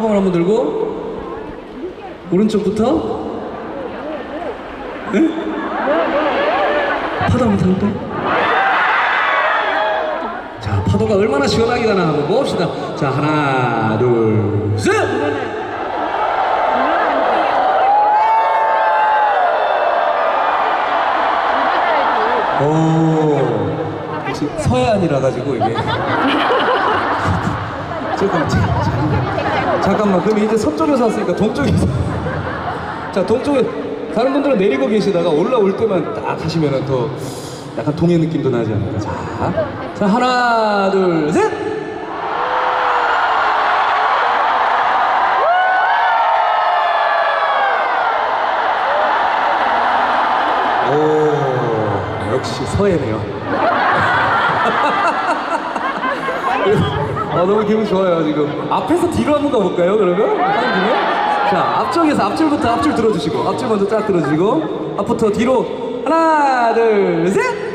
화방을 한번 들고 오른쪽부터 네? 파도 한번 타볼까요? 자 파도가 얼마나 시원하게 가나 한번 봅시다 자 하나 둘셋 오 혹시 서해안이라 가지고 이게 잠깐 잠깐 잠깐만 그럼 이제 서쪽에서 왔으니까 동쪽에서. 자 동쪽에 다른 분들은 내리고 계시다가 올라올 때만 딱 하시면은 더 약간 동해 느낌도 나지 않을까. 자, 자 하나 둘셋! 오 역시 서해네요 아 너무 기분 좋아요 지금. 앞에서 뒤로 한번 가볼까요 그러면? 김에 자 앞쪽에서 앞줄부터 앞줄 들어주시고 앞줄 먼저 쫙 들어주시고 앞부터 뒤로. 하나 둘 셋